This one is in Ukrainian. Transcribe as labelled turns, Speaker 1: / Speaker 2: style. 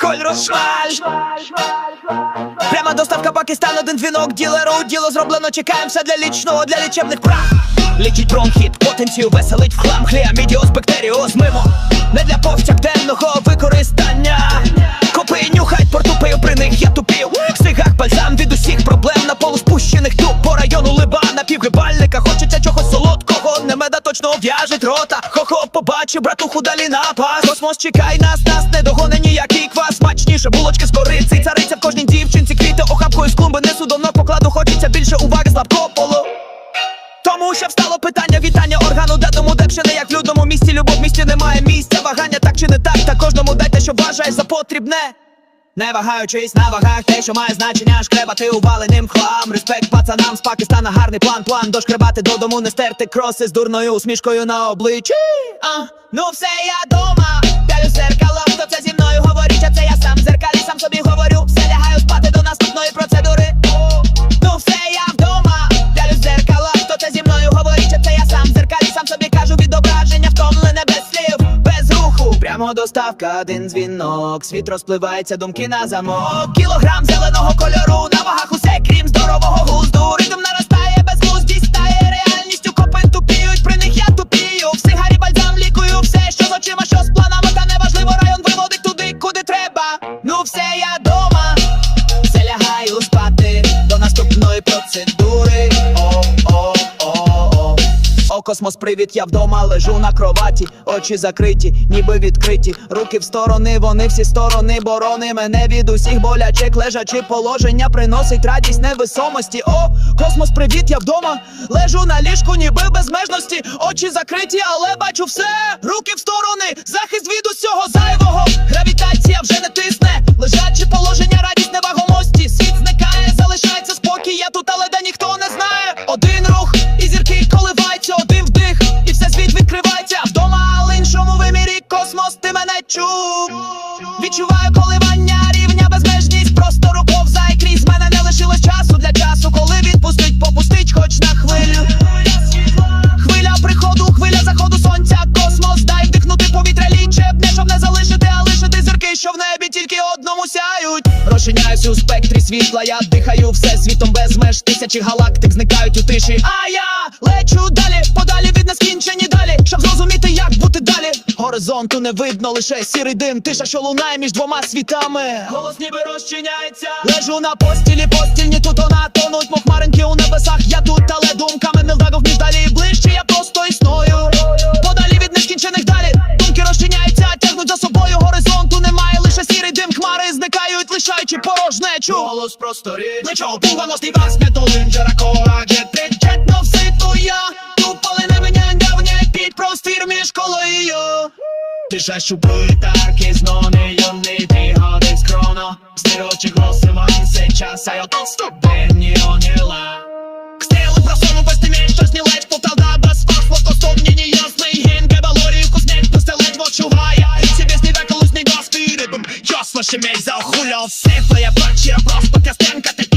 Speaker 1: кольору шмаль Пряма доставка Пакистан, один дзвінок ділеру. Діло зроблено, чекаємо все для лічного, для лічебних прав. Лічить бронхіт, потенцію веселить в хлам. Хліамідіоз, бактеріоз, мимо. Не для повсякденного Побачив братуху далі напас Космос чекай нас, нас не догоне ніякий квас. Смачніше булочки з кориці. Цариця в кожній дівчинці квіти охапкою з клумби Несу. До покладу, хочеться більше уваги слабко полу. Тому що встало питання вітання органу де ще не як в людному місці, Любов в місті немає місця Вагання так чи не так, та кожному дайте, що вважає за потрібне не вагаючись на вагах, те, що має значення, шкребати уваленим хлам. Респект пацанам з Пакистана, гарний план, план дошкребати додому, не стерти кроси з дурною усмішкою на обличчі. А, ну все я дома, пялю в доставка, один дзвінок, світ розпливається, думки на замок. Кілограм зеленого кольору, на вагах усе крім здорового глузду. Ритм наростає, безглуздість стає реальністю. Копи тупіють, при них я тупію. В сигарі бальзам лікую все, що з очима, що з планами, та неважливо, район виводить туди, куди треба. Ну все я дома, все лягаю спати до наступної процедури. О, о, о, о. О, космос, привіт, я вдома лежу на кроваті, очі закриті, ніби відкриті, руки в сторони, вони всі сторони, борони мене від усіх болячек, лежачи положення приносить радість невесомості. О, космос, привіт, я вдома, лежу на ліжку, ніби безмежності, очі закриті, але бачу все. Руки в сторони, захист від усього зайвого. Відчуваю коливання рівня безмежність, просто повзай крізь мене не лишилось часу для часу, коли відпустить, попустить, хоч на хвилю. Хвиля приходу, хвиля заходу сонця, космос, дай вдихнути повітря лічебне, щоб не залишити, а лишити зірки, що в небі тільки одному сяють. Розчиняюсь у спектрі світла, я дихаю всесвітом без меж. Тисячі галактик зникають у тиші. А я Горизонту не видно, лише сірий дим, тиша, що лунає між двома світами. Голос ніби розчиняється. Лежу на постілі, постільні тут вона тонуть, мов хмаринки у небесах. Я тут, але думками милдагов між далі і ближче. Я просто існую. Подалі від нескінчених далі. Думки розчиняються, тягнуть за собою горизонту. Немає лише сірий дим, хмари зникають, лишаючи порожнечу. Голос просторі. Нічого пункт вас не долин джеракова, где Тиша, що битарки знонейоний ти годин скроно Стирочі голоси вам се час, а я тут студенні оніла Стели просону постійні, щось не ледь Полтавда без фах, фас, лотостовні неясний Ген, гебалорію, кузнець, постелить, відчуває Себе з невеколус, не гости рибом Ясно, що мій за охуляв Все твоя бачія, просто костенка, ти